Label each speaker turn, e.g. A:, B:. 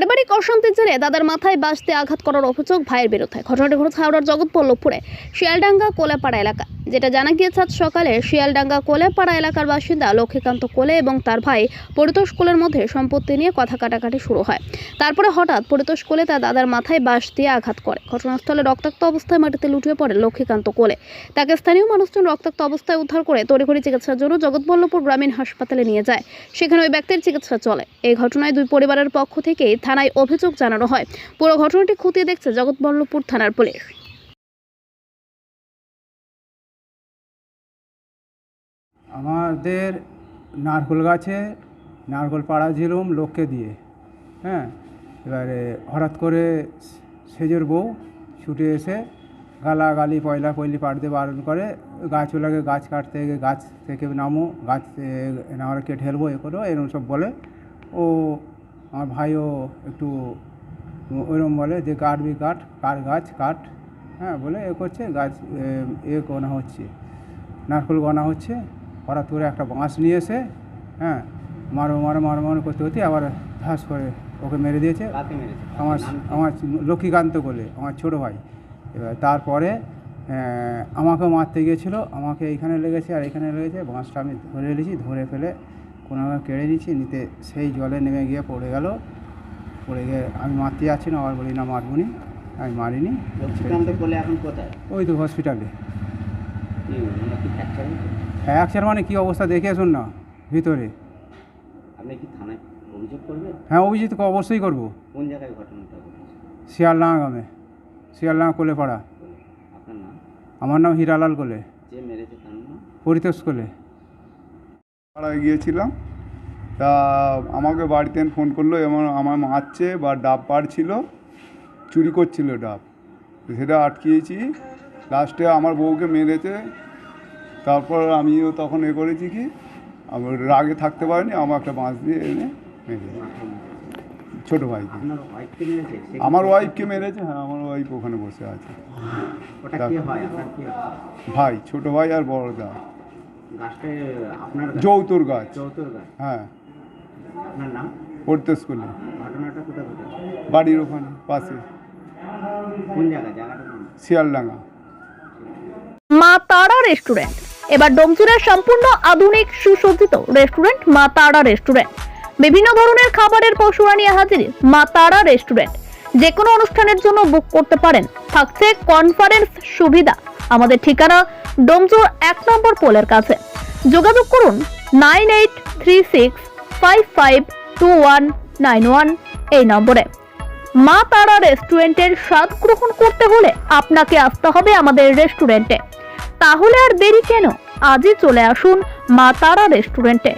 A: পারিবারিক অশান্তির জেরে দাদার মাথায় বাঁচতে আঘাত করার অভিযোগ ভাইয়ের বিরুদ্ধে। ঘটনাটি ঘটেছে হাওড়ার জগৎপল্লভপুরে শিয়ালডাঙ্গা কোলাপাড়া এলাকা যেটা জানা গিয়েছে, আজ সকালে শিয়ালডাঙ্গা কোলেপাড়া এলাকার বাসিন্দা লক্ষ্মীকান্ত কোলে এবং তার ভাই পরিতোষ কোলের মধ্যে সম্পত্তি নিয়ে কথা কাটাকাটি শুরু হয়। তারপরে হঠাৎ পরিতোষ কোলে তার দাদার মাথায় বাঁশ দিয়ে আঘাত করে। ঘটনাস্থলে রক্তাক্ত অবস্থায় মাটিতে লুটিয়ে পড়ে লক্ষ্মীকান্ত কোলে। তাকে স্থানীয় মানুষজন রক্তাক্ত অবস্থায় উদ্ধার করে তড়িঘড়ি চিকিৎসার জন্য জগৎবল্লভপুর গ্রামীণ হাসপাতালে নিয়ে যায়। সেখানে ওই ব্যক্তির চিকিৎসা চলে। এই ঘটনায় দুই পরিবারের পক্ষ থেকে থানায় অভিযোগ জানানো হয়। পুরো ঘটনাটি খতিয়ে দেখছে জগৎবল্লভপুর থানার পুলিশ।
B: আমাদের নারকোল গাছে, নারকোল পাড়া ঝিলুম লোককে দিয়ে হ্যাঁ? এবারে হঠাৎ করে সেজের বউ ছুটে এসে গালাগালি পয়লা পয়লি পাড়তে বারণ করে, গাছগুলোকে গাছ কাটতে, গাছ থেকে নামো, গাছ নামলে কেটে ফেলব, এ করো এরকম সব বলে। ও, আমার ভাইও একটু ওইরকম বলে যে কাটবি কাট, কার গাছ কাট। হ্যাঁ বলে এ করছে, গাছ এ গোনা হচ্ছে, নারকেল গোনা হচ্ছে। হঠাৎ করে একটা বাঁশ নিয়ে এসে হ্যাঁ মারো মারো মারো মারো করতে করতে আবার ধাস করে ওকে মেরে দিয়েছে। আমার আমার লক্ষ্মীকান্ত বলে আমার ছোটো ভাই। এবার তারপরে আহ, আমাকেও মারতে গিয়েছিল আমাকে এইখানে লেগেছে আর এখানে লেগেছে বাঁশটা আমি ধরে নিয়েছি ধরে ফেলে কোনোভাবে কেড়ে নিচ্ছি নিতে সেই জলে নেমে গিয়ে পড়ে গেল। পড়ে গিয়ে আমি মারতে যাচ্ছি না আবার বলি না মারবনি আমি মারিনি।
C: এখন কোথায়?
B: ওই তো হসপিটালে
C: কি মানে কি ফ্র্যাকচার
B: ফ্র্যাকচার মানে কী অবস্থা দেখে আসুন না ভিতরে।
C: আপনি কি থানায় অভিযোগ করবেন?
B: হ্যাঁ অভিজিৎ অবশ্যই করব।
C: কোন জায়গায় ঘটনাটা ঘটেছে?
B: শিয়ালডাঙ্গা গ্রামে শিয়ালডাঙ্গা কোলেপাড়া।
C: আপনার নাম?
B: আমার নাম হিরালাল কোলে।
C: যে মেরেছে তার নাম?
B: পরিতোষ কোলে।
D: পাড়ায় গিয়েছিলাম তা আমাকে বাড়িতে ফোন করল এমন আমার মারছে বা ডাব পাড়ছিল চুরি করছিল ডাব। সেটা আটকিয়েছি। লাস্টে আমার বউকে মেরেছে তারপর আমিও তখন এ করেছি কি আমার রাগে থাকতে পারিনি আমার একটা বাঁশ দিয়ে এনে মেরে ছোটো ভাইকে। আমার ওয়াইফকে মেরেছে হ্যাঁ আমার ওয়াইফ ওখানে বসে আছে। ভাই ছোটো ভাই আর বড় দা? যৌতুর গাছ। হ্যাঁ। পড়তে স্কুলে। বাড়ির ওখানে পাশে। শিয়ালডাঙ্গা।
A: মা তারা রেস্টুরেন্ট। এবার ডোমচুরের সম্পূর্ণ আধুনিক সুসজ্জিত রেস্টুরেন্ট মা তারা রেস্টুরেন্ট। বিভিন্ন ধরনের খাবারের পশুরা নিয়ে হাজির মা তারা রেস্টুরেন্ট। যে কোনো অনুষ্ঠানের জন্য বুক করতে পারেন। থাকছে কনফারেন্স সুবিধা। আমাদের ঠিকানা ডোমচুর এক নম্বর পোলের কাছে। যোগাযোগ করুন nine eight three six five five two one nine one এই নম্বরে। মা তারা রেস্টুরেন্টের স্বাদ গ্রহণ করতে হলে আপনাকে আসতে হবে আমাদের রেস্টুরেন্টে। তাহলে আর দেরি কেন? আজই চলে আসুন মা তারা রেস্টুরেন্টে।